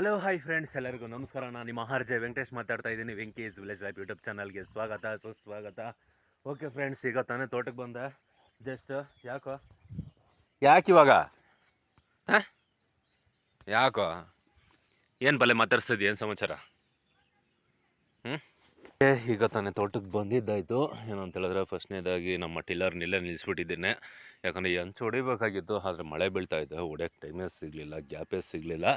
Hello hi friends ಎಲ್ಲರಿಗೂ ನಮಸ್ಕಾರ. ನಾನು ನಿಮ್ಮ ಆರ್ ಜೆ ವೆಂಕಟೇಶ್ ಮಾತಾಡ್ತಾ ಇದ್ದೀನಿ. ವೆಂಕೇಶ್ ವಿಲೇಜ್ ಲೈಫ್ ಯೂಟ್ಯೂಬ್ ಚಾನಲ್ಗೆ ಸ್ವಾಗತ ಸುಸ್ವಾಗತ. ಓಕೆ ಫ್ರೆಂಡ್ಸ್ ಈಗ ತಾನೇ ತೋಟಕ್ಕೆ ಬಂದೆ. ಜಸ್ಟ್ ಯಾಕೋ? ಯಾಕೆ ಇವಾಗ? ಹಾಂ? ಯಾಕೋ? ಏನು ಬಲೆ ಮಾತಾಡ್ಸ್ತಿದ್ದಿ? ಏನು ಸಮಾಚಾರ? ಹ್ಞೂ ಈಗ ತಾನೇ ತೋಟಕ್ಕೆ ಬಂದಿದ್ದಾಯಿತು. ಏನು ಅಂತ ಹೇಳಿದ್ರೆ ಫಸ್ಟ್ನೇದಾಗಿ ನಮ್ಮ ಟಿಲ್ಲರ್ನಿಲ್ಲೇ ನಿಲ್ಲಿಸ್ಬಿಟ್ಟಿದ್ದೇನೆ ಯಾಕಂದರೆ ಎಂಚು ಹೊಡಿಬೇಕಾಗಿತ್ತು ಆದರೆ ಮಳೆ ಬೀಳ್ತಾ ಇದೆ. ಹೊಡ್ಯೋಕ್ಕೆ ಟೈಮೇ ಸಿಗಲಿಲ್ಲ ಗ್ಯಾಪೇ ಸಿಗಲಿಲ್ಲ.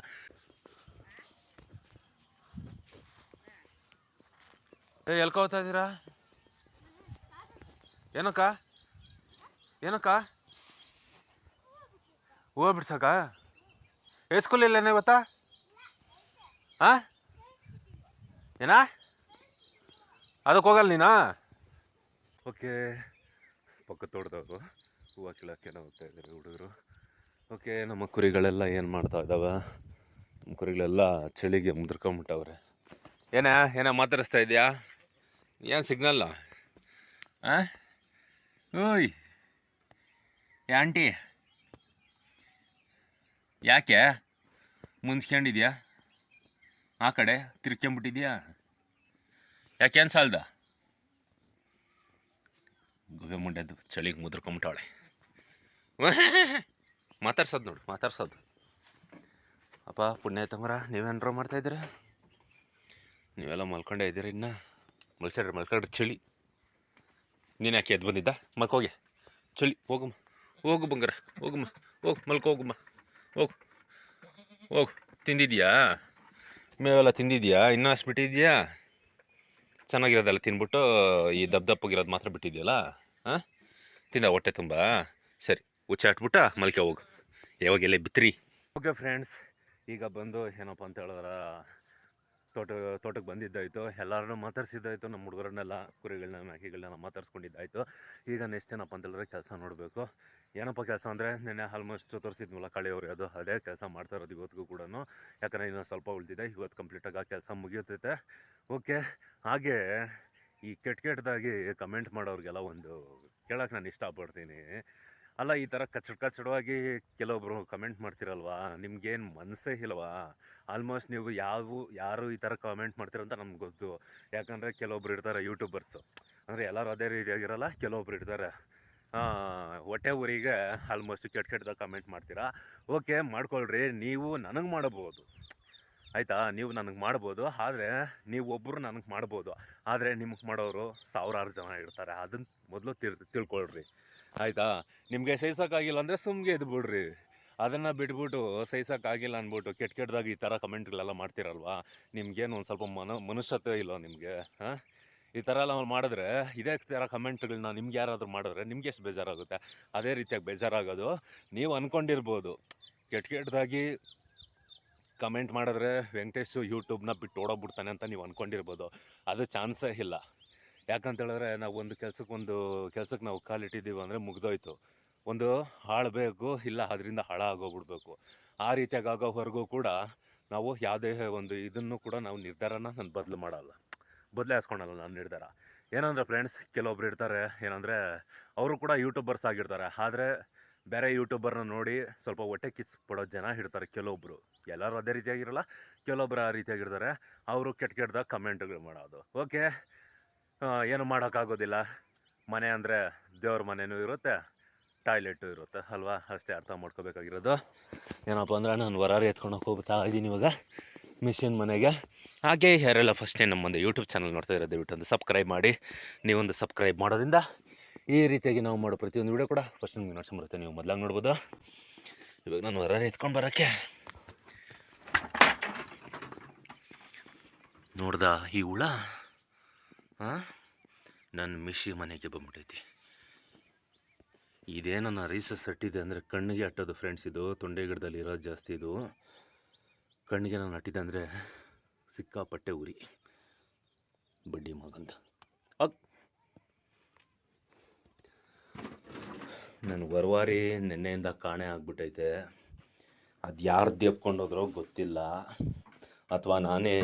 ಏ ಎಲ್ಕ ಹೋಗ್ತಾ ಇದ್ದೀರಾ? ಏನಕ್ಕ? ಏನಕ್ಕ? ಹೂವು ಬಿಡ್ಸಕ್ಕ? ಏ ಸ್ಕೂಲ್ ಇಲ್ಲೇನೆ ಇವತ್ತಾ? ಹಾಂ ಏನಾ? ಅದಕ್ಕೆ ಹೋಗಲ್ಲ ನೀನಾ? ಓಕೆ. ಪಕ್ಕ ತೋಟದವರು. ಹೂವು ಕೀಳೋಕ್ಕೆಲ್ಲ ಹೋಗ್ತಾ ಇದ್ದಾರೆ ಹುಡುಗರು. ಓಕೆ ನಮ್ಮ ಕುರಿಗಳೆಲ್ಲ ಏನು ಮಾಡ್ತಾ ಇದ್ದಾವೆ? ನಮ್ಮ ಕುರಿಗಳೆಲ್ಲ ಚಳಿಗೆ ಮುದ್ರಕೊಂಬಿಟ್ಟವ್ರೆ. ಏನೇ ಏನೋ ಮಾತಾಡಿಸ್ತಾ ಇದೆಯಾ ಏನು ಸಿಗ್ನಲ್ಲ ಆ? ಓಯ್. ಆಂಟಿ? ಯಾಕೆ? ಮುಂದ್ಕೊಂಡಿದ್ಯಾ ಆ ಕಡೆ ತಿರ್ಕೊಂಬಿಟ್ಟಿದ್ಯಾ ಯಾಕೆ ಏನು ಸಾಲ್ದ? ಗುಬೆ ಮುಂಡೆದ್ದು ಚಳಿಗೆ ಮುದ್ರಕೊಂಬಿಟ್ಟಾಳೆ ಮಾತಾಡ್ಸೋದು ನೋಡು, ಮಾತಾಡ್ಸೋದು. ಅಪ್ಪ, ಪುಣ್ಯ ತಮ್ಮರ ನೀವೇನರ ಮಾಡ್ತಾಯಿದ್ದೀರ ನೀವೆಲ್ಲ ಮಲ್ಕೊಂಡೇ ಇದ್ದೀರಿ ಇನ್ನು? ಮಲ್ಕೊಳ್ರಿ ಮಲ್ಕಡ್ರಿ, ಚಳಿ. ನೀನು ಯಾಕೆ ಎದ್ದು ಬಂದಿದ್ದ? ಮಲ್ಕೋಗೆ ಚಳಿ, ಹೋಗಮ್ಮ. ಹೋಗು ಬಂಗಾರ, ಹೋಗಮ್ಮ, ಹೋಗು, ಮಲ್ಕೋ ಹೋಗಮ್ಮ. ಹೋಗು. ಹೋಗು. ತಿಂದಿದ್ಯಾ? ಮೇವೆಲ್ಲ ತಿಂದಿದ್ಯಾ? ಇನ್ನೂ ಅಷ್ಟು ಬಿಟ್ಟಿದ್ಯಾ ಚೆನ್ನಾಗಿರೋದೆಲ್ಲ ತಿನ್ಬಿಟ್ಟು ಈ ದಪ್ಪ ದಪ್ಪಗಿರೋದು ಮಾತ್ರ ಬಿಟ್ಟಿದ್ಯಲ್ಲ? ಹಾಂ ತಿಂದ ಹೊಟ್ಟೆ ತುಂಬ? ಸರಿ ಹುಚ್ಚ ಹಾಟ್ಬಿಟ್ಟ ಮಲ್ಕೆ ಹೋಗು. ಯಾವಾಗ ಎಲ್ಲೇ ಬಿತ್ರಿ? ಓಕೆ ಫ್ರೆಂಡ್ಸ್, ಈಗ ಬಂದು ಏನಪ್ಪ ಅಂತ ಹೇಳಿದ್ರೆ ತೋಟ, ತೋಟಕ್ಕೆ ಬಂದಿದ್ದಾಯಿತು. ಎಲ್ಲರನ್ನೂ ಮಾತಾಡ್ಸಿದ್ದಾಯಿತು. ನಮ್ಮ ಹುಡುಗರನ್ನೆಲ್ಲ ಕುರಿಗಳನ್ನ ಮೇಕೆಗಳನ್ನ ಮಾತಾಡ್ಸ್ಕೊಂಡಿದ್ದಾಯಿತು. ಈಗ ನೆಕ್ಸ್ಟ್ ಏನಪ್ಪ ಅಂತ ಹೇಳಿದ್ರೆ ಕೆಲಸ ನೋಡಬೇಕು. ಏನಪ್ಪ ಕೆಲಸ ಅಂದರೆ ನೆನ್ನೆ ಆಲ್ಮೋಸ್ಟ್ ತೋರಿಸಿದ್ನಲ್ಲ ಕಳೆಯವ್ರು ಅದು ಅದೇ ಕೆಲಸ ಮಾಡ್ತಾ ಇರೋದು ಇವತ್ತಿಗೂ ಕೂಡ ಯಾಕಂದರೆ ಇನ್ನೊಂದು ಸ್ವಲ್ಪ ಉಳಿದಿದೆ. ಇವತ್ತು ಕಂಪ್ಲೀಟಾಗಿ ಆ ಕೆಲಸ ಮುಗಿಯುತ್ತೈತೆ ಓಕೆ ಹಾಗೆ ಈ ಕೆಟ್ಟ, ಕೆಟ್ಟದಾಗಿ ಕಮೆಂಟ್ ಮಾಡೋರಿಗೆಲ್ಲ ಒಂದು ಕೇಳೋಕೆ ನಾನು ಇಷ್ಟಪಡ್ತೀನಿ. ಅಲ್ಲ, ಈ ಥರ ಕಚ್ಚಡ ಕಚಡವಾಗಿ ಕೆಲವೊಬ್ಬರು ಕಮೆಂಟ್ ಮಾಡ್ತಿರಲ್ವಾ? ನಿಮ್ಗೇನು ಮನಸ್ಸೇ ಇಲ್ವಾ? ಆಲ್ಮೋಸ್ಟ್ ನೀವು ಯಾವ, ಯಾರು ಈ ಥರ ಕಮೆಂಟ್ ಮಾಡ್ತೀರಂತ ನಮ್ಗೆ ಗೊತ್ತು. ಯಾಕಂದರೆ ಕೆಲವೊಬ್ರು ಇರ್ತಾರೆ ಯೂಟ್ಯೂಬರ್ಸು ಅಂದರೆ ಎಲ್ಲರೂ ಅದೇ ರೀತಿಯಾಗಿರಲ್ಲ ಕೆಲವೊಬ್ರು ಇರ್ತಾರೆ. ಹೊಟ್ಟೆ ಊರಿಗೆ ಆಲ್ಮೋಸ್ಟ್ ಕೆಟ್ಟ ಕೆಟ್ಟದಾಗ ಕಮೆಂಟ್ ಮಾಡ್ತೀರಾ? ಓಕೆ ಮಾಡ್ಕೊಳ್ರಿ. ನೀವು ನನಗೆ ಮಾಡಬಹುದು. ಆಯಿತಾ? ನೀವು ನನಗೆ ಮಾಡ್ಬೋದು ಆದರೆ, ನೀವು ಒಬ್ಬರು ನನಗೆ ಮಾಡ್ಬೋದು ಆದರೆ, ನಿಮಗೆ ಮಾಡೋರು ಸಾವಿರಾರು ಜನ ಇರ್ತಾರೆ. ಅದನ್ನು ಮೊದಲು ತಿಳ್ ತಿಳ್ಕೊಳ್ರಿ. ಆಯಿತಾ? ನಿಮಗೆ ಸಹಿಸೋಕ್ಕಾಗಿಲ್ಲ ಅಂದರೆ ಸುಮ್ಮನೆ ಇದು ಬಿಡ್ರಿ. ಅದನ್ನು ಬಿಟ್ಬಿಟ್ಟು ಸಹಿಸೋಕ್ಕಾಗಿಲ್ಲ ಅಂದ್ಬಿಟ್ಟು ಕೆಟ್ಟ ಕೆಟ್ಟದಾಗಿ ಈ ಥರ ಕಮೆಂಟ್ಗಳೆಲ್ಲ ಮಾಡ್ತೀರಲ್ವಾ? ನಿಮ್ಗೇನು ಒಂದು ಸ್ವಲ್ಪ ಮನ, ಮನುಷ್ಯತ್ವ ಇಲ್ಲ ನಿಮಗೆ, ಹಾಂ? ಈ ಥರ ಎಲ್ಲ ಮಾಡಿದ್ರೆ ಇದೇ ಥರ ಕಮೆಂಟ್ಗಳನ್ನ ನಿಮ್ಗೆ ಯಾರಾದರೂ ಮಾಡಿದ್ರೆ ನಿಮ್ಗೆ ಎಷ್ಟು ಬೇಜಾರಾಗುತ್ತೆ? ಅದೇ ರೀತಿಯಾಗಿ ಬೇಜಾರಾಗೋದು. ನೀವು ಅಂದ್ಕೊಂಡಿರ್ಬೋದು ಕೆಟ್ಟ ಕೆಟ್ಟದಾಗಿ ಕಮೆಂಟ್ ಮಾಡಿದ್ರೆ ವೆಂಕಟೇಶು ಯೂಟ್ಯೂಬ್ನ ಬಿಟ್ಟು ಓಡೋಗ್ಬಿಡ್ತಾನೆ ಅಂತ ನೀವು ಅಂದ್ಕೊಂಡಿರ್ಬೋದು ಅದು ಚಾನ್ಸೇ ಇಲ್ಲ. ಯಾಕಂತ ಹೇಳಿದ್ರೆ ನಾವು ಒಂದು ಕೆಲಸಕ್ಕೆ ಒಂದು ಕೆಲಸಕ್ಕೆ ನಾವು ಕಾಲಿಟ್ಟಿದ್ದೀವಿ ಅಂದರೆ ಮುಗ್ದೋಯ್ತು. ಒಂದು ಹಾಳಬೇಕು ಇಲ್ಲ ಅದರಿಂದ ಹಾಳಾಗೋಗ್ಬಿಡ್ಬೇಕು ಆ ರೀತಿಯಾಗಿ ಆಗೋವರೆಗೂ ಕೂಡ ನಾವು ಯಾವುದೇ ಒಂದು ಇದನ್ನು ಕೂಡ ನಾವು ನಿರ್ಧಾರನ ನಾನು ಬದಲು ಮಾಡಲ್ಲ. ಬದಲಾಯಿಸ್ಕೊಳಲ್ಲ ನಾನು ನಿರ್ಧಾರ. ಏನಂದ್ರೆ ಫ್ರೆಂಡ್ಸ್ ಕೆಲವೊಬ್ರು ಇರ್ತಾರೆ, ಏನಂದರೆ ಅವರು ಕೂಡ ಯೂಟ್ಯೂಬರ್ಸ್ ಆಗಿರ್ತಾರೆ. ಆದರೆ ಬೇರೆ ಯೂಟ್ಯೂಬರ್ನ ನೋಡಿ ಸ್ವಲ್ಪ ಹೊಟ್ಟೆ ಕಿಚ್ಚು ಪಡೋ ಜನ ಇರ್ತಾರೆ ಕೆಲವೊಬ್ಬರು ಎಲ್ಲರೂ ಅದೇ ರೀತಿಯಾಗಿರಲ್ಲ, ಕೆಲವೊಬ್ರು ಆ ರೀತಿಯಾಗಿರ್ತಾರೆ. ಅವರು ಕೆಟ್ಟ ಕೆಟ್ಟದಾಗ ಕಮೆಂಟ್ಗಳು ಮಾಡೋದು. ಓಕೆ ಏನು ಮಾಡೋಕ್ಕಾಗೋದಿಲ್ಲ. ಮನೆ ಅಂದರೆ ದೇವ್ರ ಮನೆಯೂ ಇರುತ್ತೆ, ಟಾಯ್ಲೆಟು ಇರುತ್ತೆ, ಅಲ್ವಾ? ಅಷ್ಟೇ ಅರ್ಥ ಮಾಡ್ಕೋಬೇಕಾಗಿರೋದು. ಏನಪ್ಪ ಅಂದ್ರೆ ನಾನು ವರಾರಿ ಎತ್ಕೊಂಡು ಹೋಗ್ತಾ ಇದ್ದೀನಿ ಇವಾಗ ಮಿಷಿನ್ ಮನೆಗೆ. ಹಾಗೆ ಯಾರೆಲ್ಲ ಫಸ್ಟ್ ಟೈಮ್ ನಮ್ಮೊಂದು ಯೂಟ್ಯೂಬ್ ಚಾನಲ್ ನೋಡ್ತಾ ಇರೋದು, ದಯವಿಟ್ಟು ಒಂದು ಸಬ್ಸ್ಕ್ರೈಬ್ ಮಾಡಿ. ನೀವೊಂದು ಸಬ್ಸ್ಕ್ರೈಬ್ ಮಾಡೋದ್ರಿಂದ ಈ ರೀತಿಯಾಗಿ ನಾವು ಮಾಡೋ ಪ್ರತಿಯೊಂದು ವಿಡಿಯೋ ಕೂಡ ಫಸ್ಟ್ ನಿಮ್ಗೆ ನೋಡ್ಸ್ಕೊಂಬರುತ್ತೆ ನೀವು ಮೊದಲಾಗಿ ನೋಡ್ಬೋದು. ಇವಾಗ ನಾನು ಹೊರಾರಿ ಎತ್ಕೊಂಡು ಬರೋಕ್ಕೆ. ನೋಡ್ದ ಈ ಹುಳ? ನನ್ನ ಮಿಶಿ ಮನೆಗೆ ಬಂದ್ಬಿಟ್ಟೈತಿ ಇದೇನೋ ನನ್ನ ರೀಸಸ್ ಅಟ್ಟಿದ್ದೆ ಅಂದರೆ ಕಣ್ಣಿಗೆ ಅಟ್ಟೋದು ಫ್ರೆಂಡ್ಸ್ ಇದು ತೊಂಡೆ ಗಿಡದಲ್ಲಿ ಇರೋದು ಜಾಸ್ತಿ ಇದು. ಕಣ್ಣಿಗೆ ನಾನು ಅಟ್ಟಿದೆ ಅಂದರೆ ಸಿಕ್ಕಾಪಟ್ಟೆ ಉರಿ. ಬಡ್ಡಿ ಮಗಂತ ಅಕ್. ನನ್ನ ವರವಾರಿ ನಿನ್ನೆಯಿಂದ ಕಾಣೆ ಆಗ್ಬಿಟ್ಟೈತೆ ಅದು ಯಾರು ಎಪ್ಕೊಂಡೋದ್ರೋ ಗೊತ್ತಿಲ್ಲ. ಅಥವಾ ನಾನೇ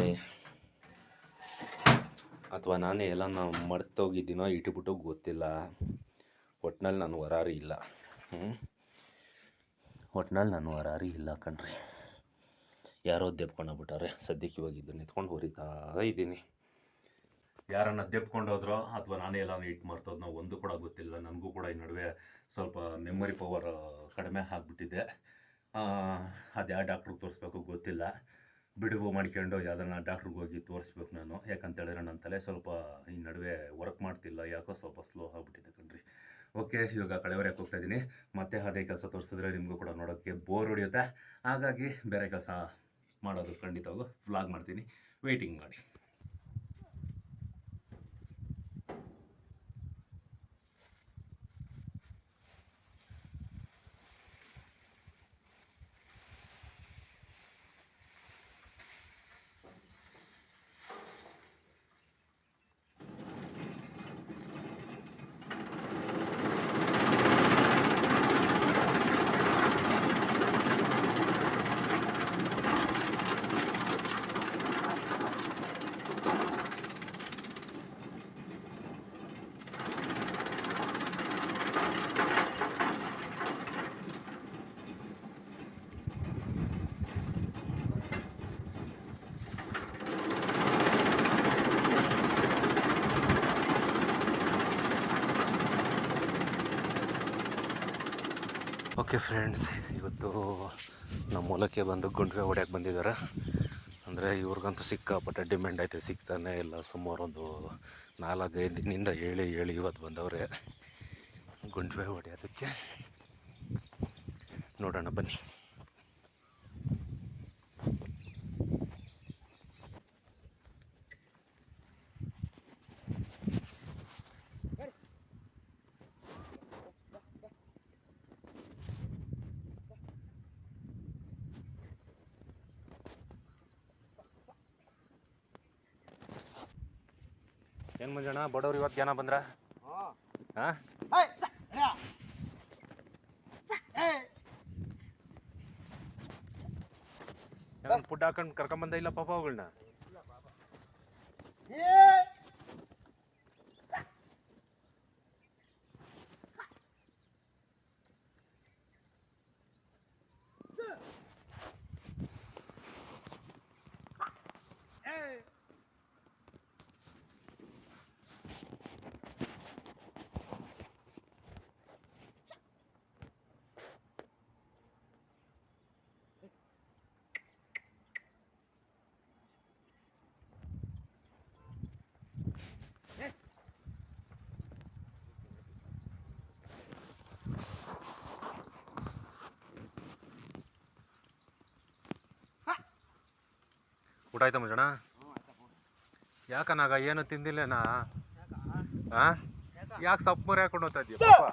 ಅಥವಾ ನಾನೇ ಎಲ್ಲ ನಾವು ಮರ್ತೋಗಿದ್ದೀನೋ ಇಟ್ಬಿಟ್ಟು ಗೊತ್ತಿಲ್ಲ. ಒಟ್ನಲ್ಲಿ ನಾನು ವರಾರಿ ಇಲ್ಲ. ಹ್ಞೂ ಒಟ್ನಲ್ಲಿ ನಾನು ವರಾರಿ ಇಲ್ಲ ಕಣ್ರಿ. ಯಾರೋ ದೆಬ್ಕೊಂಡೋಗ್ಬಿಟ್ಟಾರೆ ಸದ್ಯಕ್ಕೆ ಇವಾಗ ಇದನ್ನ ಎತ್ಕೊಂಡು ಹೊರಿತಾ ಇದ್ದೀನಿ. ಯಾರನ್ನ ದೆಬ್ಕೊಂಡು ಹೋದ್ರೋ ಅಥವಾ ನಾನೇ ಎಲ್ಲ ಇಟ್ಟು ಮರ್ತೋದ್ನೋ ಒಂದು ಕೂಡ ಗೊತ್ತಿಲ್ಲ. ನನಗೂ ಕೂಡ ಈ ನಡುವೆ ಸ್ವಲ್ಪ ಮೆಮೊರಿ ಪವರ್ ಕಡಿಮೆ ಆಗಿಬಿಟ್ಟಿದೆ. ಅದು ಯಾವ ಡಾಕ್ಟ್ರಿಗೆ ತೋರಿಸ್ಬೇಕು ಗೊತ್ತಿಲ್ಲ. ಬಿಡುವು ಮಾಡ್ಕೊಂಡು ಯಾವ್ದನ್ನ ಡಾಕ್ಟ್ರಿಗೆ ಹೋಗಿ ತೋರಿಸ್ಬೇಕು ನಾನು. ಯಾಕಂತೇಳಿದ್ರೆ ನನ್ನ ತಲೆ ಸ್ವಲ್ಪ ಈ ನಡುವೆ ವರ್ಕ್ ಮಾಡ್ತಿಲ್ಲ, ಯಾಕೋ ಸ್ವಲ್ಪ ಸ್ಲೋ ಆಗಿಬಿಟ್ಟಿದೆ ಕಣ್ರಿ. ಓಕೆ ಇವಾಗ ಕಳೆವರೆಗೆ ಹೋಗ್ತಾ ಇದ್ದೀನಿ. ಮತ್ತೆ ಅದೇ ಕೆಲಸ ತೋರಿಸಿದ್ರೆ ನಿಮಗೂ ಕೂಡ ನೋಡೋಕ್ಕೆ ಬೋರ್ ಹೊಡಿಯುತ್ತೆ. ಹಾಗಾಗಿ ಬೇರೆ ಕೆಲಸ ಮಾಡೋದು ಖಂಡಿತವಾಗೂ ವ್ಲಾಗ್ ಮಾಡ್ತೀನಿ. ವೆಯ್ಟಿಂಗ್ ಮಾಡಿ. ಓಕೆ ಫ್ರೆಂಡ್ಸ್, ಇವತ್ತು ನಮ್ಮ ಹೊಲಕ್ಕೆ ಬಂದು ಗುಂಡ್ವೆ ಹೊಡ್ಯಕ್ಕೆ ಬಂದಿದ್ದಾರೆ. ಅಂದರೆ ಇವ್ರಿಗಂತೂ ಸಿಕ್ಕಾಪಟ್ಟೆ ಡಿಮ್ಯಾಂಡ್ ಐತೆ, ಸಿಗ್ತಾನೆ ಇಲ್ಲ. ಸುಮಾರು ಒಂದು ನಾಲ್ಕೈದು ದಿನದಿಂದ ಹೇಳಿ ಹೇಳಿ ಇವತ್ತು ಬಂದವ್ರೆ. ಗುಂಡ್ವೆ ಹೊಡೆಯೋದಕ್ಕೆ ನೋಡೋಣ, ಬನ್ನಿ. ಏನು ಮಂಜಣ್ಣ ಬಡವ್ರು ಇವತ್ತು ಜನ ಬಂದ್ರ? ಹಾಂ? ಫುಡ್ ಹಾಕೊಂಡು ಕರ್ಕೊಂಬಂದ ಇಲ್ಲ ಪಾಪ ಅವುಗಳನ್ನ ಊಟ ಆಯ್ತಾ ಮುಜಣ ಯಾಕನಾಗ ಏನು ತಿಂದಿಲ್ಲೇನಾ ಹಾ ಯಾಕೆ ಸೊಪ್ಪು ಮರಿ ಹಾಕೊಂಡು ಹೋಗ್ತಾ ಇದೀಯ ಪಾಪ?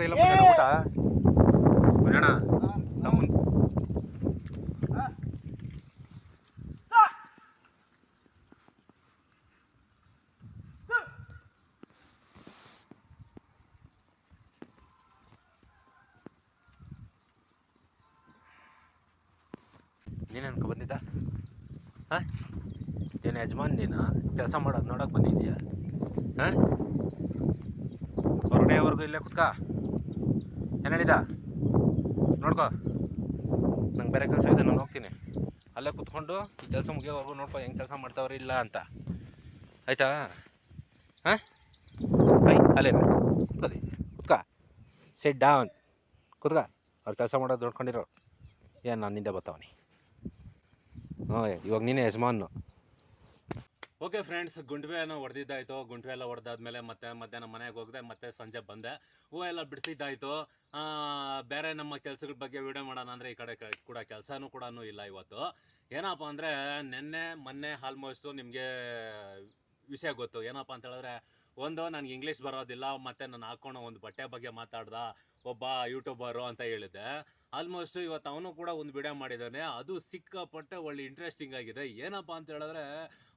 ಇಲ್ಲ ಮಜಣ್ಣ ಊಟ? ಮುಜಣ ನಮ್ಮ ನೀನು ಅನ್ಕೊ ಬಂದಿದ್ದ ಹಾಂ? ಏನು ಯಜಮಾನ್ ನೀನು? ಕೆಲಸ ಮಾಡೋದು ನೋಡೋಕೆ ಬಂದಿದ್ದೀಯಾ ಹಾಂ? ಹೊರಗಡೆವರೆಗೂ ಇಲ್ಲೇ ಕುತ್ಕ. ಏನು ನೋಡ್ಕೋ. ನಂಗೆ ಬೇರೆ ಕೆಲಸ ಇದೆ, ನಾನು ಹೋಗ್ತೀನಿ. ಅಲ್ಲೇ ಕುತ್ಕೊಂಡು ಈ ಕೆಲಸ ಮುಗಿಯೋವರೆಗೂ ನೋಡ್ಕೊ, ಹೆಂಗೆ ಕೆಲಸ ಮಾಡ್ತಾವ್ರಿ ಇಲ್ಲ ಅಂತ. ಆಯ್ತಾ? ಹಾಂ? ಅಲ್ಲೇ ಕುತ್ಕೊಳ್ಳಿ ಕುತ್ಕ. Set down ಕುತ್ಕ. ಅವ್ರು ಕೆಲಸ ಮಾಡೋದು ನೋಡ್ಕೊಂಡಿರೋ ಏನು ನಿಂದೆ ಬರ್ತಾವನಿ ಇವಾಗ ನೀನೇ ಯಜಮಾನು ಓಕೆ ಫ್ರೆಂಡ್ಸ್, ಗುಂಡ್ವೆ ಏನೋ ಹೊಡೆದಿದ್ದಾಯ್ತು ಗುಂಡ್ವೆ ಎಲ್ಲ ಹೊಡೆದಾದ್ಮೇಲೆ ಮತ್ತೆ ಮಧ್ಯಾಹ್ನ ಮನೆಗೆ ಹೋಗಿದೆ, ಮತ್ತೆ ಸಂಜೆ ಬಂದೆ. ಹೂವು ಎಲ್ಲ ಬಿಡಿಸಿದ್ದಾಯ್ತು. ಬೇರೆ ನಮ್ಮ ಕೆಲಸಗಳ ಬಗ್ಗೆ ವಿಡಿಯೋ ಮಾಡೋಣ ಅಂದರೆ ಈ ಕಡೆ ಕೂಡ ಕೆಲಸನೂ ಕೂಡ ಇಲ್ಲ ಇವತ್ತು. ಏನಪ್ಪ ಅಂದರೆ ನಿನ್ನೆ, ಮೊನ್ನೆ ಆಲ್ಮೋಸ್ಟು ನಿಮಗೆ ವಿಷಯ ಗೊತ್ತು. ಏನಪ್ಪ ಅಂತ ಹೇಳಿದ್ರೆ, ಒಂದು, ನನಗೆ ಇಂಗ್ಲೀಷ್ ಬರೋದಿಲ್ಲ, ಮತ್ತು ನಾನು ಹಾಕ್ಕೊಳೋ ಒಂದು ಬಟ್ಟೆ ಬಗ್ಗೆ ಮಾತಾಡ್ದ, ಒಬ್ಬ ಯೂಟ್ಯೂಬರು ಅಂತ ಹೇಳಿದ್ದೆ. ಆಲ್ಮೋಸ್ಟ್ ಇವತ್ತು ಅವನು ಕೂಡ ಒಂದು ವಿಡಿಯೋ ಮಾಡಿದ್ದಾನೆ. ಅದು ಸಿಕ್ಕಾಪಟ್ಟೆ ಒಳ್ಳೆ ಇಂಟ್ರೆಸ್ಟಿಂಗ್ ಆಗಿದೆ. ಏನಪ್ಪ ಅಂತ ಹೇಳಿದ್ರೆ,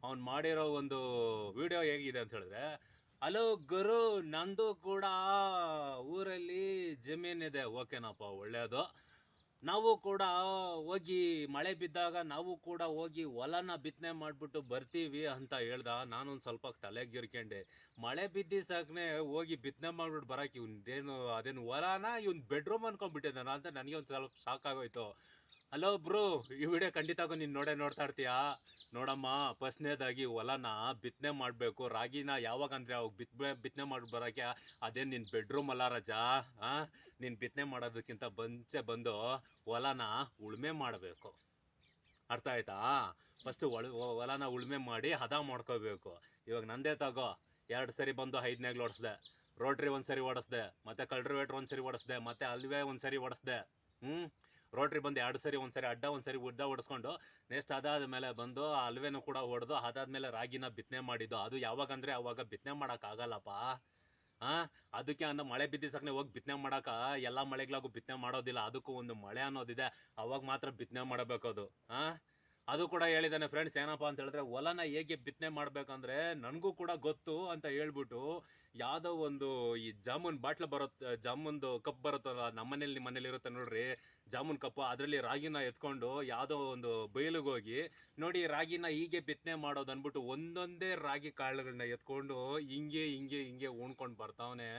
ಅವ್ನು ಮಾಡಿರೋ ಒಂದು ವಿಡಿಯೋ ಹೇಗಿದೆ ಅಂತ ಹೇಳಿದ್ರೆ ಹಲೋ ಗುರು, ನಂದು ಕೂಡ ಊರಲ್ಲಿ ಜಮೀನಿದೆ. ಓಕೆನಪ್ಪ ಒಳ್ಳೆಯದು ನಾವು ಕೂಡ ಹೋಗಿ ಮಳೆ ಬಿದ್ದಾಗ ನಾವು ಕೂಡ ಹೋಗಿ ಹೊಲನ ಬಿತ್ತನೆ ಮಾಡಿಬಿಟ್ಟು ಬರ್ತೀವಿ ಅಂತ ಹೇಳ್ದ. ನಾನೊಂದು ಸ್ವಲ್ಪ ತಲೆಗಿರ್ಕೊಂಡೆ ಮಳೆ ಬಿದ್ದಿ ಸಾಕನೆ ಹೋಗಿ ಬಿತ್ತನೆ ಮಾಡ್ಬಿಟ್ಟು ಬರೋಕೆ ಇವ್ನದೇನು ಅದೇನು ಹೊಲನ ಇವ್ನು ಬೆಡ್ರೂಮ್ ಅನ್ಕೊಂಡ್ಬಿಟ್ಟಿದ್ದಾನ ಅಂತ ನನಗೆ ಒಂದು ಸ್ವಲ್ಪ ಶಾಕ್ ಆಗೋಯ್ತು. ಹಲೋ ಬ್ರೋ ಈ ವಿಡಿಯೋ ಖಂಡಿತ ನೀನು ನೋಡೇ ನೋಡ್ತಾ ಇರ್ತೀಯಾ? ನೋಡಮ್ಮ ಫಸ್ಟ್ನೇದಾಗಿ ಹೊಲನ ಬಿತ್ತನೆ ಮಾಡಬೇಕು. ರಾಗಿನ ಯಾವಾಗ ಅಂದರೆ ಅವಾಗ ಬಿತ್ ಬಿತ್ತನೆ ಮಾಡಿ ಬರೋಕ್ಕೆ ಅದೇ ನಿನ್ನ ಬೆಡ್ರೂಮ್ ಅಲ್ಲ ರಜಾ. ಹಾಂ ನೀನು ಬಿತ್ತನೆ ಮಾಡೋದಕ್ಕಿಂತ ಬಂಚೆ ಬಂದು ಹೊಲನ ಉಳುಮೆ ಮಾಡಬೇಕು. ಅರ್ಥ ಆಯ್ತಾ? ಫಸ್ಟು ಒಳ ಹೊಲನ ಉಳುಮೆ ಮಾಡಿ ಹದ ಮಾಡ್ಕೋಬೇಕು. ಇವಾಗ ನಂದೇ ತಗೋ. ಎರಡು ಸರಿ ಬಂದು ಐದನೇಗ್ಲು ಓಡಿಸ್ದೆ. ರೋಟ್ರಿ ಒಂದು ಸರಿ ಓಡಿಸ್ದೆ. ಮತ್ತೆ ಕಲ್ಟ್ರಿವೇಟ್ರ್ ಒಂದು ಸರಿ ಓಡಿಸ್ದೆ. ಮತ್ತೆ ಅಲ್ವೇ ಒಂದು ಸರಿ ಓಡಿಸ್ದೆ. ಹ್ಞೂ ರೋಟ್ರಿ ಬಂದು ಎರಡು ಸರಿ ಒಂದ್ಸರಿ ಅಡ್ಡ, ಒಂದು ಸರಿ ಉದ್ದ ಹೊಡಿಸ್ಕೊಂಡು ನೆಕ್ಸ್ಟ್ ಅದಾದ ಮೇಲೆ ಬಂದು ಅಲ್ವೇನು ಕೂಡ ಹೊಡೆದು ಅದಾದ್ಮೇಲೆ ರಾಗಿನ ಬಿತ್ತನೆ ಮಾಡಿದ್ದು. ಅದು ಯಾವಾಗ ಅಂದರೆ ಅವಾಗ ಬಿತ್ತನೆ ಮಾಡೋಕ್ಕಾಗಲ್ಲಪ್ಪ ಹಾಂ ಅದಕ್ಕೆ ಅನ್ನೋ ಮಳೆ ಬಿದ್ದಿಸಕ್ಕೆ ಹೋಗಿ ಬಿತ್ತನೆ ಮಾಡೋಕೆ ಎಲ್ಲ ಮಳೆಗಳಾಗೂ ಬಿತ್ತನೆ ಮಾಡೋದಿಲ್ಲ. ಅದಕ್ಕೂ ಒಂದು ಮಳೆ ಅನ್ನೋದಿದೆ. ಅವಾಗ ಮಾತ್ರ ಬಿತ್ತನೆ ಮಾಡಬೇಕು ಅದು. ಹಾಂ ಅದು ಕೂಡ ಹೇಳಿದ್ದಾನೆ ಫ್ರೆಂಡ್ಸ್ ಏನಪ್ಪ ಅಂತ ಹೇಳಿದ್ರೆ ಹೊಲನ ಹೇಗೆ ಬಿತ್ತನೆ ಮಾಡಬೇಕಂದ್ರೆ ನನಗೂ ಕೂಡ ಗೊತ್ತು ಅಂತ ಹೇಳ್ಬಿಟ್ಟು ಯಾವುದೋ ಒಂದು ಈ ಜಾಮೂನ್ ಬಾಟ್ಲು ಬರುತ್ತೆ ಜಾಮೂನ್ದು ಕಪ್ ಬರುತ್ತಲ್ಲ, ನಮ್ಮನೇಲಿ ನಿಮ್ಮ ಮನೇಲಿ ಇರುತ್ತೆ ನೋಡ್ರಿ. ಜಾಮೂನ್ ಕಪ್ಪು, ಅದರಲ್ಲಿ ರಾಗಿನ ಎತ್ಕೊಂಡು ಯಾವುದೋ ಒಂದು ಬಯಲಿಗೆ ಹೋಗಿ ನೋಡಿ ರಾಗಿನ ಹೀಗೆ ಬಿತ್ತನೆ ಮಾಡೋದು ಅಂದ್ಬಿಟ್ಟು ಒಂದೊಂದೇ ರಾಗಿ ಕಾಳುಗಳನ್ನ ಎತ್ಕೊಂಡು ಹಿಂಗೆ ಹಿಂಗೆ ಹಿಂಗೆ ಉಣ್ಕೊಂಡು ಬರ್ತಾವನೆ.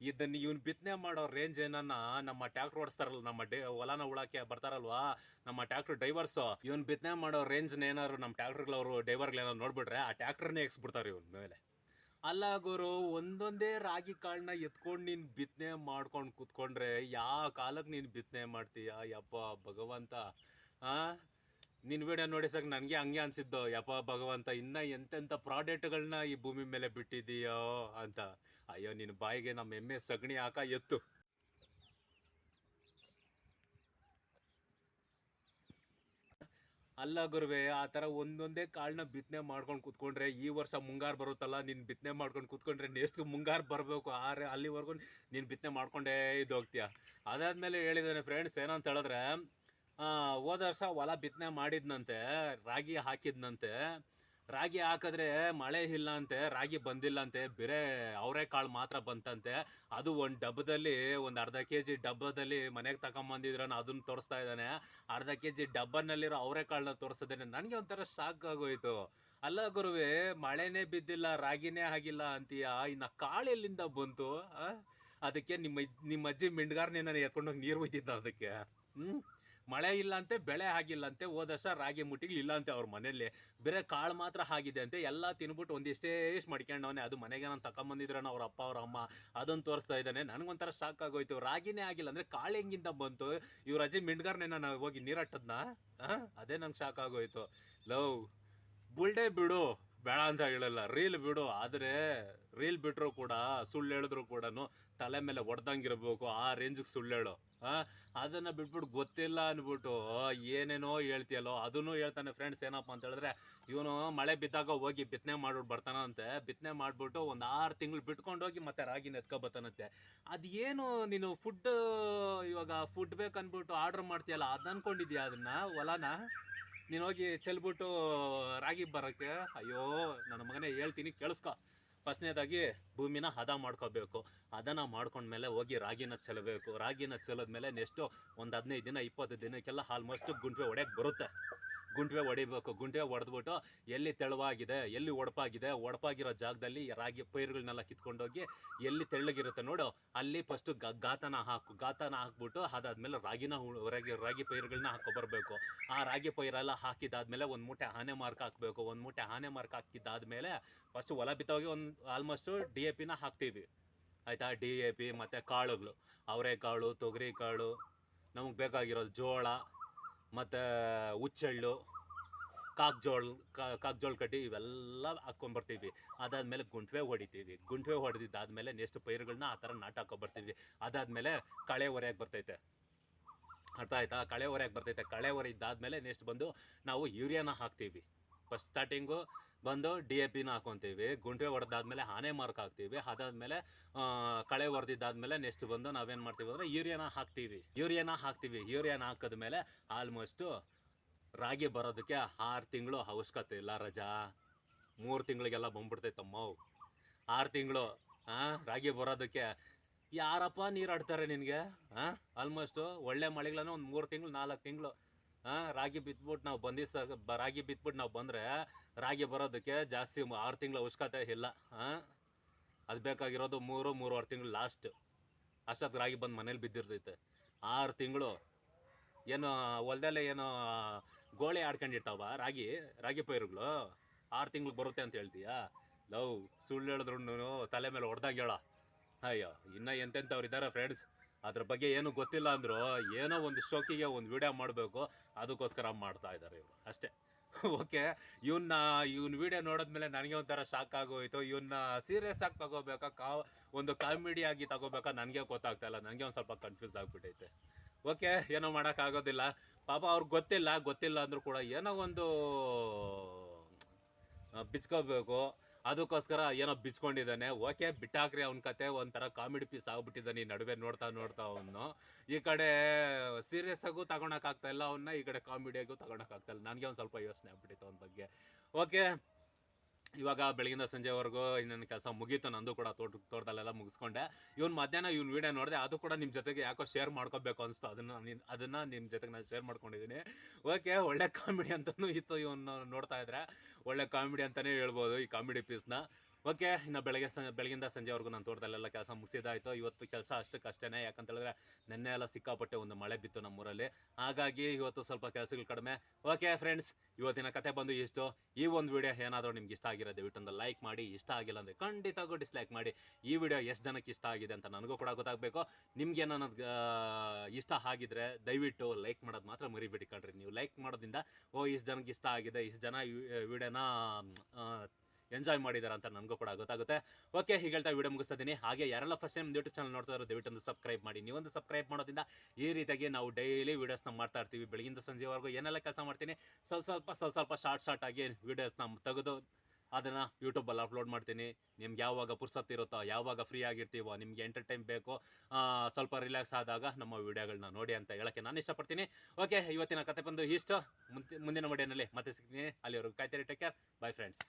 ಇದನ್ನು ಇವ್ನು ಬಿತ್ತನೆ ಮಾಡೋ ರೇಂಜ್ ಏನನ್ನ ನಮ್ಮ ಟ್ಯಾಕ್ಟ್ರ್ ಓಡಿಸ್ತಾರಲ್ಲ, ನಮ್ಮ ಡೇ, ಹೊಲನ ಉಳಕ್ಕೆ ಬರ್ತಾರಲ್ವಾ? ನಮ್ಮ ಟ್ಯಾಕ್ಟ್ರ್ ಡ್ರೈವರ್ಸ್ ಇವ್ನು ಬಿತ್ತನೆ ಮಾಡೋ ರೇಂಜ್ನ ಏನಾದ್ರು ನಮ್ಮ ಟ್ಯಾಕ್ಟ್ರ್ಗಳವರು ಡ್ರೈವರ್ಗಳೇನಾದ್ರು ನೋಡ್ಬಿಟ್ರೆ ಆ ಟ್ಯಾಕ್ಟ್ರನ್ನೇ ಎಕ್ಸ್ಬಿಡ್ತಾರೆ ಇವ್ನ ಮೇಲೆ. ಅಲ್ಲ ಗುರು, ಒಂದೊಂದೇ ರಾಗಿ ಕಾಳನ್ನ ಎತ್ಕೊಂಡು ನೀನು ಬಿತ್ತನೆ ಮಾಡ್ಕೊಂಡು ಕೂತ್ಕೊಂಡ್ರೆ ಯಾವ ಕಾಲಕ್ಕೆ ನೀನು ಬಿತ್ತನೆ ಮಾಡ್ತೀಯ? ಯಪ್ಪ ಭಗವಂತ. ಆ? ನಿನ್ನ ವಿಡಿಯೋ ನೋಡಿಸಕ್ ನನಗೆ ಹಂಗೆ ಅನ್ಸಿದ್ದು. ಯಪ್ಪ ಭಗವಂತ, ಇನ್ನ ಎಂತೆಂಥ ಪ್ರಾಡಕ್ಟ್ಗಳನ್ನ ಈ ಭೂಮಿ ಮೇಲೆ ಬಿಟ್ಟಿದೀಯೋ ಅಂತ. ಅಯ್ಯೋ ನಿನ್ನ ಬಾಯಿಗೆ ನಮ್ಮ ಎಮ್ಮೆ ಸಗಣಿ ಹಾಕ ಎತ್ತು. ಅಲ್ಲ ಗುರುವೆ ಆ ಥರ ಒಂದೊಂದೇ ಕಾಳನ್ನ ಬಿತ್ತನೆ ಮಾಡ್ಕೊಂಡು ಕೂತ್ಕೊಂಡ್ರೆ ಈ ವರ್ಷ ಮುಂಗಾರು ಬರುತ್ತಲ್ಲ ನೀನು ಬಿತ್ತನೆ ಮಾಡ್ಕೊಂಡು ಕೂತ್ಕೊಂಡ್ರೆ ನೆಕ್ಸ್ಟ್ ಮುಂಗಾರು ಬರಬೇಕು ಆರೆ ಅಲ್ಲಿವರೆಗೂ ನೀನು ಬಿತ್ತನೆ ಮಾಡ್ಕೊಂಡೇ ಇದು ಹೋಗ್ತೀಯ ಅದಾದಮೇಲೆ ಹೇಳಿದ್ದಾನೆ ಫ್ರೆಂಡ್ಸ್ ಏನಂತ ಹೇಳಿದ್ರೆ ಆ, ಹೋದ ವರ್ಷ ಹೊಲ ಬಿತ್ತನೆ ಮಾಡಿದ್ನಂತೆ ರಾಗಿ ಹಾಕಿದ್ನಂತೆ. ರಾಗಿ ಹಾಕಿದ್ರೆ ಮಳೆ ಇಲ್ಲ ಅಂತೆ ರಾಗಿ ಬಂದಿಲ್ಲ ಅಂತೆ ಬೇರೆ ಅವರೆಕಾಳು ಮಾತ್ರ ಬಂತಂತೆ. ಅದು ಒಂದು ಡಬ್ಬದಲ್ಲಿ, ಒಂದು ಅರ್ಧ ಕೆ ಜಿ ಡಬ್ಬದಲ್ಲಿ ಮನೆಗೆ ತಗೊಂಬಂದಿದ್ರನ ಅದನ್ನ ತೋರಿಸ್ತಾ ಇದ್ದಾನೆ. ಅರ್ಧ ಕೆ ಜಿ ಡಬ್ಬನಲ್ಲಿರೋ ಅವರೆಕಾಳನ್ನ ತೋರಿಸಿದ್ದಾನೆ. ನನಗೆ ಒಂಥರ ಶಾಕ್ ಆಗೋಯ್ತು. ಅಲ್ಲ ಗುರುವೆ, ಮಳೆನೇ ಬಿದ್ದಿಲ್ಲ, ರಾಗಿನೇ ಆಗಿಲ್ಲ ಅಂತೀಯ? ಇನ್ನು ಕಾಳು ಎಲ್ಲಿಂದ ಬಂತು ಅದಕ್ಕೆ ನಿಮ್ಮ ನಿಮ್ಮ ಅಜ್ಜಿ ಮಿಂಡ್ಗಾರನೇ ನಾನು ಎತ್ಕೊಂಡೋಗಿ ನೀರು ಒಯ್ದಿದ್ದ ಅದಕ್ಕೆ. ಹ್ಞೂ ಮಳೆ ಇಲ್ಲ ಅಂತೆ ಬೆಳೆ ಆಗಿಲ್ಲ ಅಂತೆ ಹೋದ ವರ್ಷ ರಾಗಿ ಮುಟ್ಟಿಗಳು ಇಲ್ಲ ಅಂತೆ ಅವ್ರ ಮನೆಯಲ್ಲಿ. ಬೇರೆ ಕಾಳು ಮಾತ್ರ ಆಗಿದೆ ಅಂತೆ, ಎಲ್ಲ ತಿನ್ಬಿಟ್ಟು ಒಂದಿಷ್ಟೇ ಇಷ್ಟು ಮಡ್ಕೊಂಡವನೇ. ಅದು ಮನೆಗೆ ನಾನು ತಗೊಂಬಂದಿದ್ರನ ಅವ್ರ ಅಪ್ಪ, ಅವ್ರ ಅಮ್ಮ ಅದನ್ನು ತೋರಿಸ್ತಾ ಇದ್ದಾನೆ. ನನಗೊಂಥರ ಶಾಕ್ ಆಗೋಯ್ತು. ರಾಗಿನೇ ಆಗಿಲ್ಲ ಅಂದರೆ ಕಾಳು ಹೆಂಗಿಂದ ಬಂತು? ಇವ್ರ ಅಜ್ಜಿ ಮಿಂಡ್ಗಾರನೇ ನಾನು ಹೋಗಿ ನೀರಟ್ಟದ್ನ ಅದೇ ನಂಗೆ ಶಾಕ್ ಆಗೋಯ್ತು. ಲವ್, ಬುಲ್ಡೆ ಬಿಡು. ಬೇಡ ಅಂತ ಹೇಳಲ್ಲ. ರೀಲ್ ಬಿಡು. ಆದರೆ ರೀಲ್ ಬಿಟ್ಟರು ಕೂಡ ಸುಳ್ಳು ಹೇಳಿದ್ರು ಕೂಡ ತಲೆ ಮೇಲೆ ಹೊಡೆದಂಗಿರ್ಬೇಕು ಆ ರೇಂಜ್ಗೆ ಸುಳ್ಳು ಹೇಳು. ಹಾಂ ಅದನ್ನ ಬಿಟ್ಬಿಟ್ಟು ಗೊತ್ತಿಲ್ಲ ಅಂದ್ಬಿಟ್ಟು ಏನೇನೋ ಹೇಳ್ತೀಯಲ್ಲೋ, ಅದನ್ನು ಹೇಳ್ತಾನೆ ಫ್ರೆಂಡ್ಸ್ ಏನಪ್ಪ ಅಂತ ಹೇಳಿದ್ರೆ, ಇವನು ಮಳೆ ಬಿದ್ದಾಗ ಹೋಗಿ ಬಿತ್ತನೆ ಮಾಡ್ಬಿಟ್ಟು ಬರ್ತಾನಂತೆ. ಬಿತ್ತನೆ ಮಾಡ್ಬಿಟ್ಟು ಒಂದು ಆರು ತಿಂಗಳು ಬಿಟ್ಕೊಂಡು ಹೋಗಿ ಮತ್ತೆ ರಾಗಿ ನೆತ್ಕೊ ಬರ್ತಾನಂತೆ ಅದೇನು ನೀನು ಫುಡ್ ಇವಾಗ ಫುಡ್ ಬೇಕನ್ಬಿಟ್ಟು ಆರ್ಡ್ರ್ ಮಾಡ್ತೀಯಲ್ಲ, ಅದು ಅಂದ್ಕೊಂಡಿದ್ಯಾ ಅದನ್ನ, ಹೊಲನ? ನೀನು ಹೋಗಿ ಚೆಲ್ಬಿಟ್ಟು ರಾಗಿ ಬರೋಕ್ಕೆ, ಅಯ್ಯೋ, ನನ್ನ ಮಗನೇ ಹೇಳ್ತೀನಿ ಕೇಳಿಸ್ಕೊ. ಫಸ್ಟ್ನೇದಾಗಿ ಭೂಮಿನ ಹದ ಮಾಡ್ಕೋಬೇಕು. ಹದನ ಮಾಡ್ಕೊಂಡ್ಮೇಲೆ ಹೋಗಿ ರಾಗಿನ ಚೆಲ್ಲಬೇಕು ರಾಗಿನ ಚೆಲ್ಲದ್ಮೇಲೆ ನೆಕ್ಸ್ಟು ಒಂದು ಹದಿನೈದು ದಿನ ಇಪ್ಪತ್ತು ದಿನಕ್ಕೆಲ್ಲ ಆಲ್ಮೋಸ್ಟ್ ಗುಂಡ್ರೆ ಹೊಡೆಯಕ್ಕೆ ಬರುತ್ತೆ. ಗುಂಟ್ವೆ ಹೊಡಿಬೇಕು ಗುಂಟ್ವೆ ಹೊಡೆದ್ಬಿಟ್ಟು ಎಲ್ಲಿ ತೆಳುವಾಗಿದೆ, ಎಲ್ಲಿ ಒಡಪಾಗಿದೆ, ಒಡಪಾಗಿರೋ ಜಾಗದಲ್ಲಿ ರಾಗಿ ಪೈರುಗಳನ್ನೆಲ್ಲ ಕಿತ್ಕೊಂಡೋಗಿ ಎಲ್ಲಿ ತೆಳ್ಳಗಿರುತ್ತೆ ನೋಡು, ಅಲ್ಲಿ ಫಸ್ಟು ಗಾತನ ಹಾಕು ಗಾತನ ಹಾಕ್ಬಿಟ್ಟು ಅದಾದಮೇಲೆ ರಾಗಿನ ರಾಗಿ ರಾಗಿ ಪೈರುಗಳನ್ನ ಹಾಕೊಬರ್ಬೇಕು ಆ ರಾಗಿ ಪೈರೆಲ್ಲ ಹಾಕಿದಾದ್ಮೇಲೆ ಒಂದು ಮೂಟೆ ಆನೆ ಮಾರ್ಕ್ ಹಾಕಬೇಕು, ಒಂದು ಮೂಟೆ ಆನೆ ಮಾರ್ಕ್ ಹಾಕಿದ್ದಾದ್ಮೇಲೆ ಫಸ್ಟ್ ಹೊಲ ಬಿತ್ತೋಗಿ ಒಂದು ಆಲ್ಮೋಸ್ಟು ಡಿ ಎ ಪಿನ ಹಾಕ್ತೀವಿ. ಆಯಿತಾ? ಡಿ ಎ ಪಿ ಮತ್ತು ಕಾಳುಗಳು, ಅವರೆಕಾಳು ತೊಗರಿ ಕಾಳು ನಮಗೆ ಬೇಕಾಗಿರೋದು ಜೋಳ ಮತ್ತು, ಹುಚ್ಚೆಳ್ಳು, ಕಾಕ್ಜೋಳ ಕಾಕ್ಜೋಳ ಕಡ್ಡಿ ಇವೆಲ್ಲ ಹಾಕ್ಕೊಂಬರ್ತೀವಿ ಅದಾದಮೇಲೆ ಗುಂಟ್ವೆ ಹೊಡಿತೀವಿ. ಗುಂಟ್ವೆ ಹೊಡೆದಿದ್ದಾದಮೇಲೆ ನೆಕ್ಸ್ಟ್ ಪೈರುಗಳನ್ನ ಆ ಥರ ನಾಟ ಹಾಕೊಂಬರ್ತೀವಿ ಅದಾದಮೇಲೆ ಕಳೆ ಹೊರೆಯಾಗಿ ಬರ್ತೈತೆ. ಅರ್ಥ ಆಯ್ತಾ? ಕಳೆ ಹೊರೆಯಾಗಿ ಬರ್ತೈತೆ. ಕಳೆ ಹೊರೆ ಇದ್ದಾದ್ಮೇಲೆ ನೆಕ್ಸ್ಟ್ ಬಂದು ನಾವು ಯೂರಿಯಾನ ಹಾಕ್ತೀವಿ. ಫಸ್ಟ್ ಸ್ಟಾರ್ಟಿಂಗು ಬಂದು ಡಿ ಎ ಪಿನ ಹಾಕೊತೀವಿ. ಗುಂಟೆ ಹೊಡೆದಾದ್ಮೇಲೆ ಹಾನೆ ಮಾರ್ಕ್ ಹಾಕ್ತೀವಿ. ಅದಾದ್ಮೇಲೆ ಕಳೆ ಹೊಡೆದಿದ್ದಾದ್ಮೇಲೆ ನೆಕ್ಸ್ಟ್ ಬಂದು ನಾವೇನು ಮಾಡ್ತೀವಿ ಅಂದರೆ ಯೂರಿಯಾನ ಹಾಕ್ತೀವಿ. ಯೂರಿಯಾನ ಹಾಕ್ತೀವಿ. ಯೂರಿಯಾನ ಹಾಕಿದ್ಮೇಲೆ ಆಲ್ಮೋಸ್ಟು ರಾಗಿ ಬರೋದಕ್ಕೆ ಆರು ತಿಂಗಳು ಅವಶ್ಯಕತೆ ಇಲ್ಲ ರಜಾ. ಮೂರು ತಿಂಗಳಿಗೆಲ್ಲ ಬಂದ್ಬಿಡ್ತೈತಮ್ಮ ಆರು ತಿಂಗಳು ಹಾಂ ರಾಗಿ ಬರೋದಕ್ಕೆ ಯಾರಪ್ಪ ನೀರು ಆಡ್ತಾರೆ ನಿನಗೆ? ಹಾಂ ಆಲ್ಮೋಸ್ಟು ಒಳ್ಳೆ ಮಳೆಗಳನ್ನ ಒಂದು ಮೂರು ತಿಂಗಳು, ನಾಲ್ಕು ತಿಂಗಳು ಹಾಂ ರಾಗಿ ಬಿತ್ಬಿಟ್ಟು ನಾವು ಬಂದಿಸ ರಾಗಿ ಬಿತ್ಬಿಟ್ಟು ನಾವು ಬಂದರೆ ರಾಗಿ ಬರೋದಕ್ಕೆ ಜಾಸ್ತಿ ಆರು ತಿಂಗಳು ಅವಶ್ಯಕತೆ ಇಲ್ಲ ಹಾಂ ಅದು ಬೇಕಾಗಿರೋದು ಮೂರು, ಮೂರುವರೆ ತಿಂಗಳು ಲಾಸ್ಟ್ ಅಷ್ಟೊತ್ತು ರಾಗಿ ಬಂದು ಮನೇಲಿ ಬಿದ್ದಿರ್ತೈತೆ. ಆರು ತಿಂಗಳು ಏನು, ಹೊಲ್ದಲ್ಲೇ ಏನು, ಗೋಳೆ ಆಡ್ಕೊಂಡಿರ್ತಾವ ರಾಗಿ ರಾಗಿ ಪೈರುಗಳು. ಆರು ತಿಂಗಳು ಬರುತ್ತೆ ಅಂತ ಹೇಳ್ತೀಯಾ? ಲವ್, ಸುಳ್ಳು ಹೇಳಿದ್ರು ತಲೆ ಮೇಲೆ ಹೊಡೆದಾಗ ಹೇಳ. ಅಯ್ಯೋ, ಇನ್ನ ಎಂತೆಂಥವ್ರು ಇದ್ದಾರೆ ಫ್ರೆಂಡ್ಸ್ ಅದ್ರ ಬಗ್ಗೆ ಏನು ಗೊತ್ತಿಲ್ಲ ಅಂದ್ರು ಏನೋ ಒಂದು ಶೋಕಿಗೆ ಒಂದು ವಿಡಿಯೋ ಮಾಡಬೇಕು. ಅದಕ್ಕೋಸ್ಕರ ಮಾಡ್ತಾ ಇದ್ದಾರೆ ಇವರು. ಅಷ್ಟೇ. ಓಕೆ. ಇವನ್ನ ಇವನ್ ವಿಡಿಯೋ ನೋಡಿದ್ಮೇಲೆ ನನಗೆ ಒಂಥರ ಶಾಕ್ ಆಗೋಯ್ತು. ಇವನ್ನ ಸೀರಿಯಸ್ ಆಗಿ ತಗೋಬೇಕಾ? ಕಾ, ಒಂದು ಕಾಮಿಡಿ ಆಗಿ ತಗೋಬೇಕಾ? ನನಗೆ ಗೊತ್ತಾಗ್ತಾ ಇಲ್ಲ. ನನಗೆ ಒಂದು ಸ್ವಲ್ಪ ಕನ್ಫ್ಯೂಸ್ ಆಗಿಬಿಟ್ಟೈತೆ. ಓಕೆ. ಏನೋ ಮಾಡೋಕ್ಕಾಗೋದಿಲ್ಲ ಪಾಪ ಅವ್ರಿಗೆ ಗೊತ್ತಿಲ್ಲ. ಗೊತ್ತಿಲ್ಲ ಅಂದರೂ ಕೂಡ ಏನೋ ಒಂದು ಬಿಚ್ಕೋಬೇಕು. ಅದಕ್ಕೋಸ್ಕರ ಏನೋ ಬಿಚ್ಕೊಂಡಿದ್ದಾನೆ. ಓಕೆ, ಬಿಟ್ಟಾಕ್ರಿ ಅವ್ನ ಕತೆ. ಒಂಥರ ಕಾಮಿಡಿ ಪೀಸ್ ಆಗ್ಬಿಟ್ಟಿದ್ದಾನೆ ಈ ನಡುವೆ ನೋಡ್ತಾ ನೋಡ್ತಾ ಅವನು. ಈ ಕಡೆ ಸೀರಿಯಸ್ ಆಗು ತಗೊಳಕ್ಕಾಗ್ತಾ ಇಲ್ಲ ಅವನ್ನ ಈ ಕಡೆ ಕಾಮಿಡಿಯಾಗೂ ತಗೊಳಕ್ಕಾಗ್ತಾ ಇಲ್ಲ. ನನಗೆ ಒಂದು ಸ್ವಲ್ಪ ಯೋಚನೆ ಆಗ್ಬಿಟ್ಟಿತ್ತು ಅವನ ಬಗ್ಗೆ. ಓಕೆ ಇವಾಗ ಬೆಳಗಿಂದ ಸಂಜೆವರೆಗೂ ಇನ್ನೊಂದು ಕೆಲಸ ಮುಗೀತು ನಂದು ಕೂಡ ತೋಟ, ತೋಟದಲ್ಲೆಲ್ಲ ಮುಗಿಸ್ಕೊಂಡೆ. ಇವ್ನು ಮಧ್ಯಾಹ್ನ ಇವ್ನ ವೀಡಿಯೋ ನೋಡಿದೆ ಅದು ಕೂಡ ನಿಮ್ಮ ಜೊತೆಗೆ ಯಾಕೋ ಶೇರ್ ಮಾಡ್ಕೋಬೇಕು ಅನಿಸ್ತು. ಅದನ್ನು ನಿನ್- ಅದನ್ನು ನಿಮ್ಮ ಜೊತೆಗೆ ನಾನು ಶೇರ್ ಮಾಡ್ಕೊಂಡಿದ್ದೀನಿ ಓಕೆ ಒಳ್ಳೆ ಕಾಮಿಡಿ ಅಂತಲೂ ಇತ್ತು ಇವನು ನೋಡ್ತಾ ಇದ್ರೆ. ಒಳ್ಳೆ ಕಾಮಿಡಿ ಅಂತಲೇ ಹೇಳ್ಬೋದು ಈ ಕಾಮಿಡಿ ಪೀಸ್ನ ಓಕೆ, ಇನ್ನು ಬೆಳಗ್ಗೆ ಸ, ಬೆಳಗಿಂದ ಸಂಜೆವರೆಗೂ ನಾನು ತೋಟದಲ್ಲೆಲ್ಲ ಕೆಲಸ ಮುಗಿಸಿದಾಯಿತು ಇವತ್ತು ಕೆಲಸ ಅಷ್ಟಕ್ಕಷ್ಟೇ ಯಾಕಂತ ಹೇಳಿದ್ರೆ ನೆನ್ನೆ ಎಲ್ಲ ಸಿಕ್ಕಾಪಟ್ಟೆ ಒಂದು ಮಳೆ ಬಿತ್ತು ನಮ್ಮೂರಲ್ಲಿ. ಹಾಗಾಗಿ ಇವತ್ತು ಸ್ವಲ್ಪ ಕೆಲಸಗಳು ಕಡಿಮೆ. ಓಕೆ ಫ್ರೆಂಡ್ಸ್ ಇವತ್ತಿನ ಕತೆ ಬಂದು ಇಷ್ಟು. ಈ ಒಂದು ವಿಡಿಯೋ ಏನಾದರೂ ನಿಮ್ಗೆ ಇಷ್ಟ ಆಗಿರೋ ದಯವಿಟ್ಟು ಲೈಕ್ ಮಾಡಿ. ಇಷ್ಟ ಆಗಿಲ್ಲ ಅಂದರೆ ಖಂಡಿತವಾಗೂ ಡಿಸ್ಲೈಕ್ ಮಾಡಿ. ಈ ವಿಡಿಯೋ ಎಷ್ಟು ಜನಕ್ಕೆ ಇಷ್ಟ ಆಗಿದೆ ಅಂತ ನನಗೂ ಕೂಡ ಗೊತ್ತಾಗಬೇಕು. ನಿಮ್ಗೆ ಏನಾದ್ರು ಇಷ್ಟ ಆಗಿದ್ರೆ ದಯವಿಟ್ಟು ಲೈಕ್ ಮಾಡೋದು ಮಾತ್ರ ಮರಿಬೇಡಿ ಕಣ್ರಿ. ನೀವು ಲೈಕ್ ಮಾಡೋದ್ರಿಂದ, ಓ, ಇಷ್ಟು ಜನಕ್ಕೆ ಇಷ್ಟ ಆಗಿದೆ, ಇಷ್ಟು ಜನ ವಿಡಿಯೋನ ಎಂಜಾಯ್ ಮಾಡಿದಾರೆ ಅಂತ ನನಗೂ ಕೂಡ ಗೊತ್ತಾಗುತ್ತೆ. ಓಕೆ ಹೀಗೆ ಹೇಳ್ತಾ ವಿಡಿಯೋ ಮುಗಿಸ್ತಿದ್ದೀನಿ ಹಾಗೆ ಯಾರೆಲ್ಲ ಫಸ್ಟ್ ಟೈಮ್ ಯೂಟ್ಯೂಬ್ ಚಾನಲ್ ನೋಡ್ತಾ ಇರೋ ದಯವಿಟ್ಟು ಒಂದು ಸಬ್ಸ್ಕ್ರೈಬ್ ಮಾಡಿ. ನೀವೊಂದು ಸಬ್ಸ್ಕ್ರೈಬ್ ಮಾಡೋದ್ರಿಂದ ಈ ರೀತಿಯಾಗಿ ನಾವು ಡೈಲಿ ವೀಡಿಯೋಸ್ನ ಮಾಡ್ತಾ ಇರ್ತೀವಿ. ಬೆಳಗಿಂದ ಸಂಜೆವರೆಗೂ ಏನೆಲ್ಲ ಕೆಲಸ ಮಾಡ್ತೀನಿ, ಸ್ವಲ್ಪ ಸ್ವಲ್ಪ ಸ್ವಲ್ಪ ಸ್ವಲ್ಪ ಶಾರ್ಟ್ ಶಾರ್ಟ್ ಆಗಿ ವೀಡಿಯೋಸ್ನ ತೆಗೆದು ಅದನ್ನು ಯೂಟ್ಯೂಬಲ್ಲಿ ಅಪ್ಲೋಡ್ ಮಾಡ್ತೀನಿ. ನಿಮ್ಗೆ ಯಾವಾಗ ಪುರ್ಸತ್ ಇರುತ್ತೋ, ಯಾವಾಗ ಫ್ರೀ ಆಗಿರ್ತೀವೋ, ನಿಮ್ಗೆ ಎಂಟರ್ಟೈನ್ ಬೇಕೋ ಸ್ವಲ್ಪ ರಿಲ್ಯಾಕ್ಸ್ ಆದಾಗ ನಮ್ಮ ವೀಡಿಯೋಗಳನ್ನ ನೋಡಿ ಅಂತ ಹೇಳೋಕ್ಕೆ ನಾನು ಇಷ್ಟಪಡ್ತೀನಿ. ಓಕೆ ಇವತ್ತಿನ ಕತೆ ಬಂದು ಇಷ್ಟು. ಮುಂದೆ, ಮುಂದಿನ ವಿಡಿಯೋನಲ್ಲಿ ಮತ್ತೆ ಸಿಗ್ತೀನಿ. ಅಲ್ಲಿವರೆಗೂ ಕಾಯ್ತಾರೆ. Take care bye friends